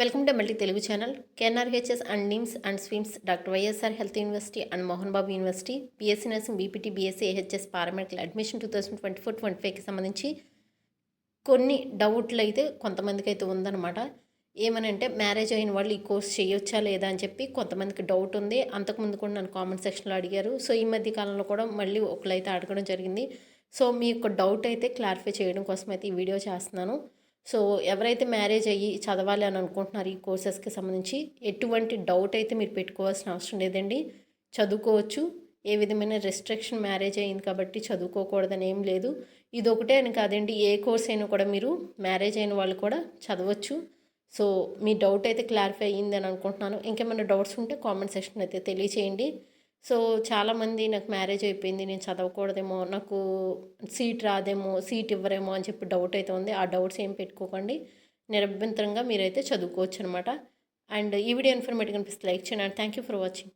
Welcome to multi Telugu channel. KNRHS and NIMS and SVIMS doctor YSR health university and Mohan Babu university BSc nursing BPT BSc AHS paramedical admission two thousand twenty four twenty ఫైవ్కి సంబంధించి కొన్ని డౌట్లు అయితే కొంతమందికి అయితే ఉందన్నమాట. ఏమనంటే marriage అయిన వాళ్ళు ఈ కోర్స్ చేయొచ్చా లేదా అని చెప్పి కొంతమందికి డౌట్ ఉంది. అంతకుముందు కూడా నన్ను కామెంట్ సెక్షన్లో అడిగారు. సో ఈ మధ్య కాలంలో కూడా మళ్ళీ ఒకరైతే అడగడం జరిగింది. సో మీ యొక్క డౌట్ అయితే క్లారిఫై చేయడం కోసం అయితే ఈ వీడియో చేస్తున్నాను. సో ఎవరైతే మ్యారేజ్ అయ్యి చదవాలి అని అనుకుంటున్నారు ఈ కోర్సెస్కి సంబంధించి ఎటువంటి డౌట్ అయితే మీరు పెట్టుకోవాల్సిన అవసరం లేదండి. చదువుకోవచ్చు. ఏ విధమైన రెస్ట్రిక్షన్ మ్యారేజ్ అయింది కాబట్టి చదువుకోకూడదని ఏం లేదు. ఇది ఒకటే అని కాదండి ఏ కోర్స్ అయినా కూడా మీరు మ్యారేజ్ అయిన వాళ్ళు కూడా చదవచ్చు. సో మీ డౌట్ అయితే క్లారిఫై అయ్యింది అని అనుకుంటున్నాను. ఇంకేమైనా డౌట్స్ ఉంటే కామెంట్ సెక్షన్ అయితే తెలియచేయండి. సో చాలామంది నాకు మ్యారేజ్ అయిపోయింది నేను చదవకూడదేమో నాకు సీట్ రాదేమో సీట్ ఇవ్వరేమో అని చెప్పి డౌట్ అయితే ఉంది. ఆ డౌట్స్ ఏం పెట్టుకోకండి. నిరభ్యంతరంగా మీరైతే చదువుకోవచ్చు అనమాట అండ్ ఈ వీడియో ఇన్ఫర్మేటివ్ కనిపిస్తే లైక్ చేయండి. And thank you for watching